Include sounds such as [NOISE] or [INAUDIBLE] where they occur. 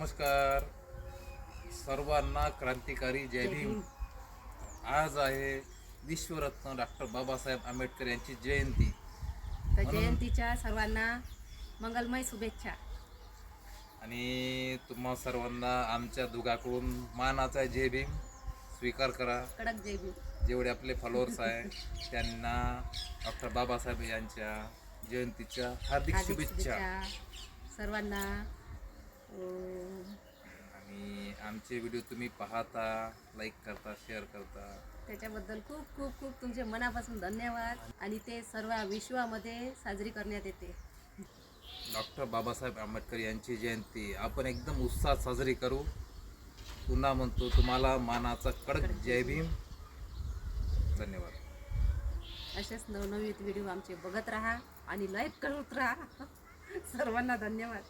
नमस्कार. सर्वांना क्रांतिकारी जय भीम. आज आहे विश्वरत्न डॉक्टर बाबासाहेब आंबेडकर यांची जयंती. तर जयंतीच्या सर्वांना मंगलमय शुभेच्छा. आणि तुम्हा सर्वांना आमच्या दुगाकडून मानाचा जय भीम. स्वीकार करा. कडक जय भीम. जेवढे आपले फॉलोअर्स आहे त्यांना डॉक्टर बाबासाहेब यांच्या जयंतीच्या हार्दिक शुभेच्छा. सर्वांना आणि आमचे व्हिडिओ तुम्ही पाहता लाईक करता शेअर करता. त्याच्याबद्दल खूप खूप खूप तुमचे मनापासून धन्यवाद. आणि ते सर्व विश्वामध्ये साजरी करण्यात येते. डॉक्टर बाबासाहेब आंबेडकर यांची जयंती. आपण एकदम उत्साहात साजरी करू. पुन्हा म्हणतो तुम्हाला मानाचा कडक जय भीम. धन्यवाद. असेच नवनवीन व्हिडिओ आमचे बघत राहा आणि लाईक करत राहा. [LAUGHS] सर्वांना धन्यवाद.